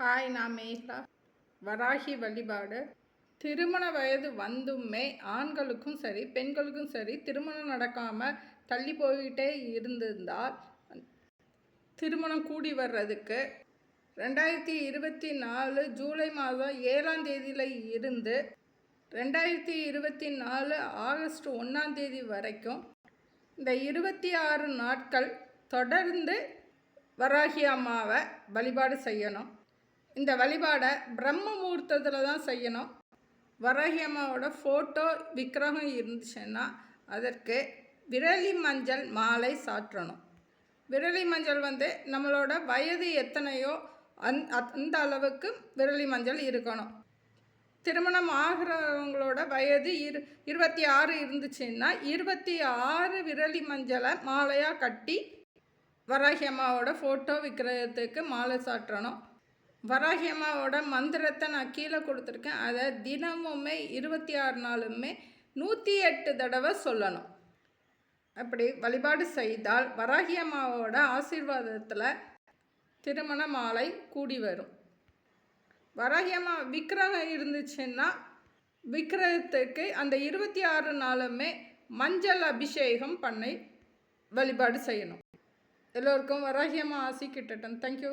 Hi நான் மேகலா. வராகி வழிபாடு. திருமண வயது வந்துமே ஆண்களுக்கும் சரி பெண்களுக்கும் சரி திருமணம் நடக்காமல் தள்ளி போய்கிட்டே இருந்திருந்தால் திருமணம் கூடி வர்றதுக்கு ரெண்டாயிரத்தி இருபத்தி நாலு ஜூலை மாதம் ஏழாம் தேதியில் இருந்து ரெண்டாயிரத்தி இருபத்தி நாலு ஆகஸ்ட் ஒன்றாம் தேதி வரைக்கும் இந்த இருபத்தி ஆறு நாட்கள் தொடர்ந்து வராகி அம்மாவை வழிபாடு செய்யணும். இந்த வழிபாடை பிரம்ம முகூர்த்தத்தில் தான் செய்யணும். வரகியம்மாவோட ஃபோட்டோ விக்கிரகம் இருந்துச்சுன்னா அதற்கு விரலி மஞ்சள் மாலை சாற்றணும். விரலி மஞ்சள் வந்து நம்மளோட வயது எத்தனையோ அந் அந்த அளவுக்கு விரலி மஞ்சள் இருக்கணும். திருமணம் ஆகிறவங்களோட வயது இரு இருபத்தி ஆறு இருந்துச்சுன்னா இருபத்தி ஆறு விரலி மஞ்சளை மாலையாக கட்டி வராகி அம்மாவோட ஃபோட்டோ விற்கிறதுக்கு மாலை சாற்றணும். வராகி அம்மாவோட மந்திரத்தை நான் கீழே கொடுத்துருக்கேன். அதை தினமுமே இருபத்தி ஆறு நாளுமே நூற்றி எட்டு தடவை சொல்லணும். அப்படி வழிபாடு செய்தால் வராகி அம்மாவோட ஆசீர்வாதத்தில் திருமண மாலை கூடி வரும். வராகி அம்மா விக்கிரகம் இருந்துச்சுன்னா விக்கிரகத்துக்கு அந்த இருபத்தி ஆறு நாளுமே மஞ்சள் அபிஷேகம் பண்ணி வழிபாடு செய்யணும். எல்லோருக்கும் வராகி அம்மா ஆசி கிட்டட்டும் தேங்க்யூ